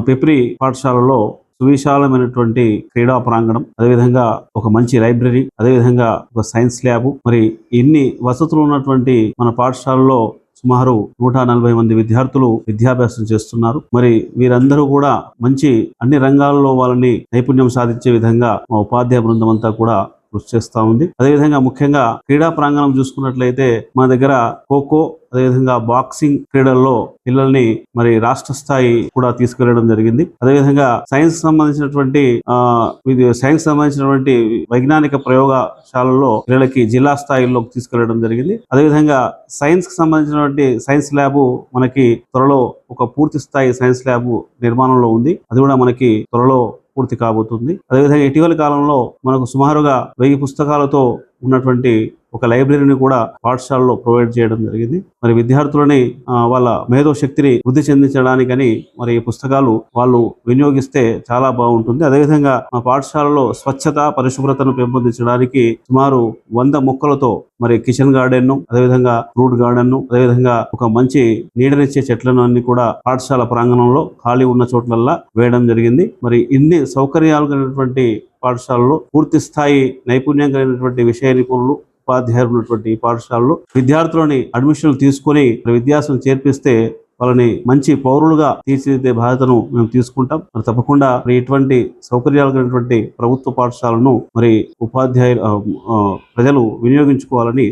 పిప్రి పాఠశాలలో సువిశాలమైనటువంటి క్రీడా ప్రాంగణం అదేవిధంగా ఒక మంచి లైబ్రరీ అదేవిధంగా ఒక సైన్స్ ల్యాబ్. మరి ఇన్ని వసతులు ఉన్నటువంటి మన పాఠశాలలో సుమారు నూట నలభై మంది విద్యార్థులు విద్యాభ్యాసం చేస్తున్నారు. మరి వీరందరూ కూడా మంచి అన్ని రంగాల్లో వాళ్ళని నైపుణ్యం సాధించే విధంగా మా ఉపాధ్యాయ బృందం అంతా కూడా కృషి చేస్తూ ఉంది. అదేవిధంగా ముఖ్యంగా క్రీడా ప్రాంగణం చూసుకున్నట్లయితే మన దగ్గర ఖోఖో అదేవిధంగా బాక్సింగ్ క్రీడల్లో పిల్లల్ని మరి రాష్ట్ర స్థాయి కూడా తీసుకెళ్ళడం జరిగింది. అదేవిధంగా సైన్స్ సంబంధించినటువంటి ఇది సైన్స్ సంబంధించినటువంటి వైజ్ఞానిక ప్రయోగశాలలో పిల్లలకి జిల్లా స్థాయిలో తీసుకెళ్ళడం జరిగింది. అదేవిధంగా సైన్స్కి సంబంధించినటువంటి సైన్స్ ల్యాబ్ మనకి త్వరలో ఒక పూర్తి స్థాయి సైన్స్ ల్యాబ్ నిర్మాణంలో ఉంది. అది కూడా మనకి త్వరలో పూర్తి కాబోతుంది. అదేవిధంగా ఇటీవల కాలంలో మనకు సుమారుగా వెయ్యి పుస్తకాలతో ఉన్నటువంటి ఒక లైబ్రరీని కూడా పాఠశాలలో ప్రొవైడ్ చేయడం జరిగింది. మరి విద్యార్థులని వాళ్ళ మేధో శక్తిని వృద్ధి చెందించడానికని మరి ఈ పుస్తకాలు వాళ్ళు వినియోగిస్తే చాలా బాగుంటుంది. అదేవిధంగా మా పాఠశాలలో స్వచ్ఛత పరిశుభ్రతను పెంపొందించడానికి సుమారు వంద మొక్కలతో మరి కిచెన్ గార్డెన్ను అదేవిధంగా ఫ్రూట్ గార్డెన్ అదేవిధంగా ఒక మంచి నీడనిచ్చే చెట్లను అన్ని కూడా పాఠశాల ప్రాంగణంలో ఖాళీ ఉన్న చోట్లల్లా వేయడం జరిగింది. మరి ఇన్ని సౌకర్యాలు కలిగినటువంటి పాఠశాలలో పూర్తి స్థాయి నైపుణ్యం కలిగినటువంటి విషయ నిపుణులు ఉపాధ్యాయులు ఉన్నటువంటి ఈ పాఠశాలలో విద్యార్థులని అడ్మిషన్లు తీసుకొని విద్యాసం చేర్పిస్తే వాళ్ళని మంచి పౌరులుగా తీర్చిదిద్దే బాధ్యతను మేము తీసుకుంటాం. మరి తప్పకుండా మరి ఇటువంటి సౌకర్యాలు కలిగినటువంటి ప్రభుత్వ పాఠశాలను మరి ఉపాధ్యాయులు ప్రజలు వినియోగించుకోవాలని